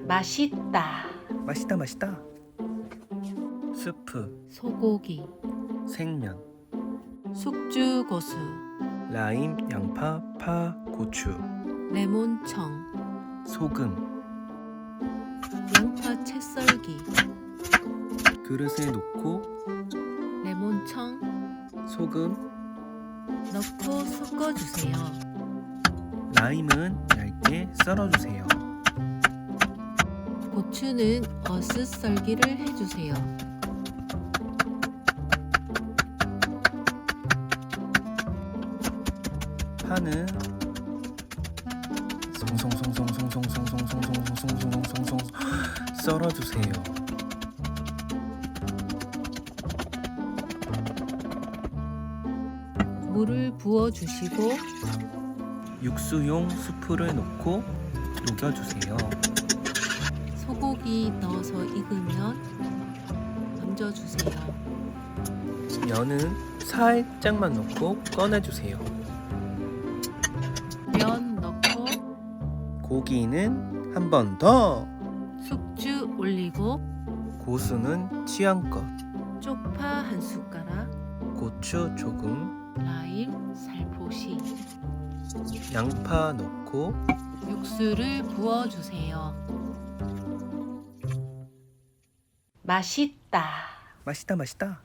맛있다. 맛있다 맛있다 스프 소고기. 생면 숙주고수. 라임 양파 파 고추 레몬청. 소금 양파 채 썰기. 그릇에 놓고 레몬청. 소금 넣고 섞어주세요. 라임은 얇게 썰어주세요 고추는 어슷 썰기를 해주세요. 파는 송송송송송송송송송송송송송송송송 썰어주세요 물을 부어주시고 육수용 수프를 넣고 녹여주세요 소 고기 넣어서 익으면 얹어주세요. 면은 살짝만 넣고 꺼내주세요. 면 넣고 고기는 한 번 더. 숙주 올리고 고수는 취향껏 쪽파 한 숟가락, 고추 조금. 라임 살포시, 양파 넣고 육수를 부어주세요. 맛있다. 맛있다 맛있다